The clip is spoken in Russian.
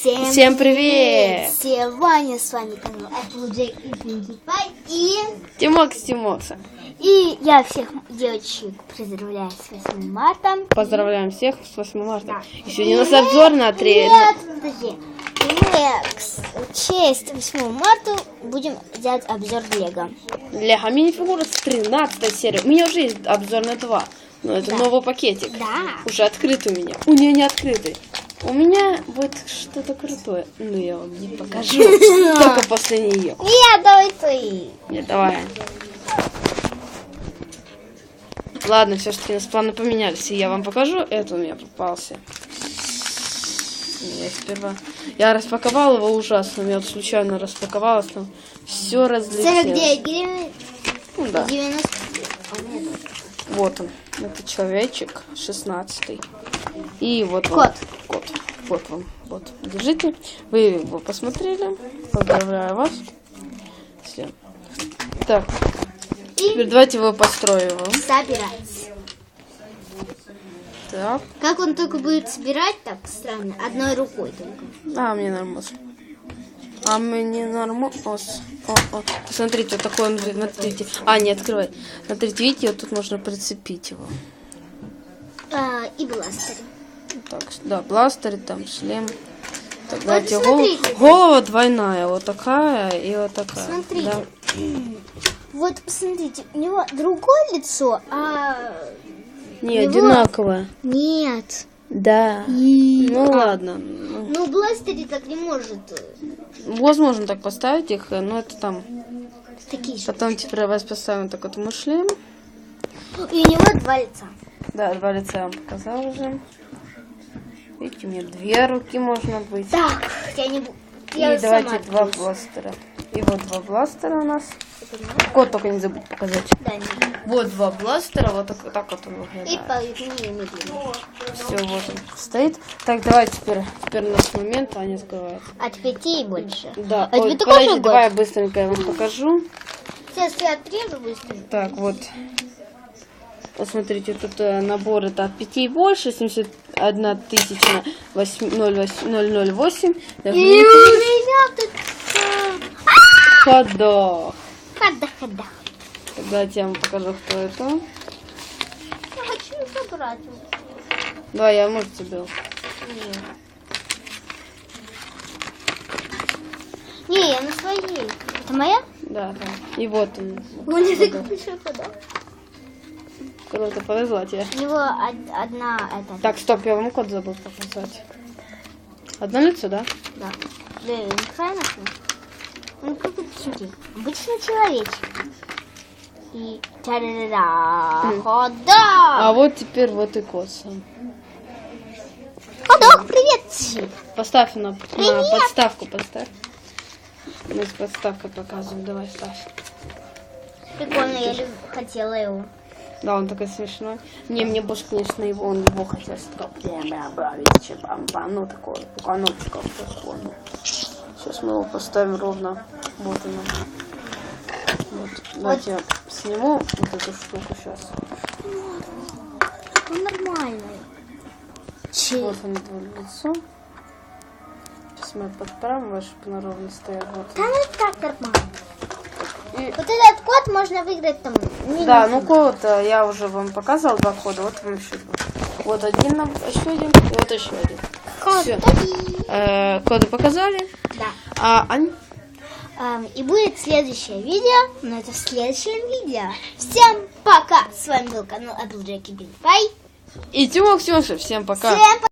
Всем, Всем привет! Сегодня с вами канал Applejack и Pinkie Pie и, Тимок с Тимокса. и я всех девочек поздравляю с 8 марта. Поздравляем всех с 8 марта. Да. И сегодня у нас обзор на три... Нет, подожди. И мы в честь 8 марта будем делать обзор Лего. Лего минифигура с 13 серии. У меня уже есть обзор на 2. Но это Да. новый пакетик. Да. Уже открытый у меня. У нее не открытый. У меня будет что-то крутое. Ну, я вам не покажу. Только после нее. Нет, давай ты. Нет, давай. Ладно, все-таки у нас планы поменялись. И я вам покажу. Это у меня попался. Я сперва... Я распаковал его ужасно. Я вот случайно распаковалась. Там все разлетелось. 49 гривен. Ну да. 90. Вот он. Это человечек 16 И вот он. Кот. Кот. Вот он. Вот. Держите. Вы его посмотрели. Поздравляю вас. Все. Так. Теперь И давайте его построю его. собирать. Так. Как он только будет собирать, так странно, одной рукой только. А, мне нормально. А мне нормально. О, о. Посмотрите, вот такой он, смотрите. А, не открывай. Смотрите, видите, вот тут можно прицепить его. А, и бластер. Так, да, бластер, там шлем. Так, давайте гол- голова двойная, вот такая и вот такая. Смотрите. Да. Вот посмотрите, у него другое лицо, а Не, Его- одинаковая. нет. Да. Ну ладно. Ну, в бластере так не может. Возможно так поставить их, но это там. Такие. Потом теперь вас поставим так вот ему шлем. И у него два лица. Да, два лица я вам показал уже. У меня две руки можно быть. Так, я не буду. И давайте два открылась. бластера. И вот два бластера у нас. Код только не забудь показать. Да, не. Вот два бластера, вот так, вот так вот он выглядит. И медленно. Все, вот он стоит. Так, давай теперь, теперь у нас момент, Аня сгорает. А от пяти и больше. Да, а Ой, подожди, давай я быстренько я вам покажу. Сейчас я отрежу быстренько. Так, вот. Посмотрите, тут э, набор это от пяти и больше, 70 1008. И у меня тут... А! Ходох. Ходох, ходох. Тогда я тебе покажу, кто это. Я хочу забрать. Да, я, может, тебе. Нет. Не, я на своей. Это моя? Да, да. И вот он. Он не закончил ходок. Круто, повезла тебе. У него од- одна это. Так, стоп, я вам код забыл показать. Одно лицо, да? Да. Да, не правильно? Он как бы смотри, обычный человечек. И та-да-да-да. А Ходок! вот теперь вот и код сам. Ходок, привет! Поставь на, на Привет! подставку, поставь. Мы с подставкой показываем, давай ставь. Прикольно, я люб- хотела его. Да, он такой смешной. Не, мне больше, конечно, его, он его хотел сказать. Ну, такой, пуканочка. прикольно. Сейчас мы его поставим ровно. Вот он. Вот. Давайте я сниму вот эту штуку сейчас. Он нормальный. Че? Вот он твое лицо. Сейчас мы подправим, чтобы на ровно стоял. Вот. Да ну так нормально. И- Вот этот код можно выиграть там. мини- Да, ну код э, я уже вам показал два кода, вот вам еще два. Вот один, нам- еще один, и вот еще один. Код. всё. Э, коды показали. Да. А они... Эм, и будет следующее видео, но это в следующем видео. Всем пока! С вами был канал Applejack и Pie. И Тимок Тимоша, всем пока. Всем пока!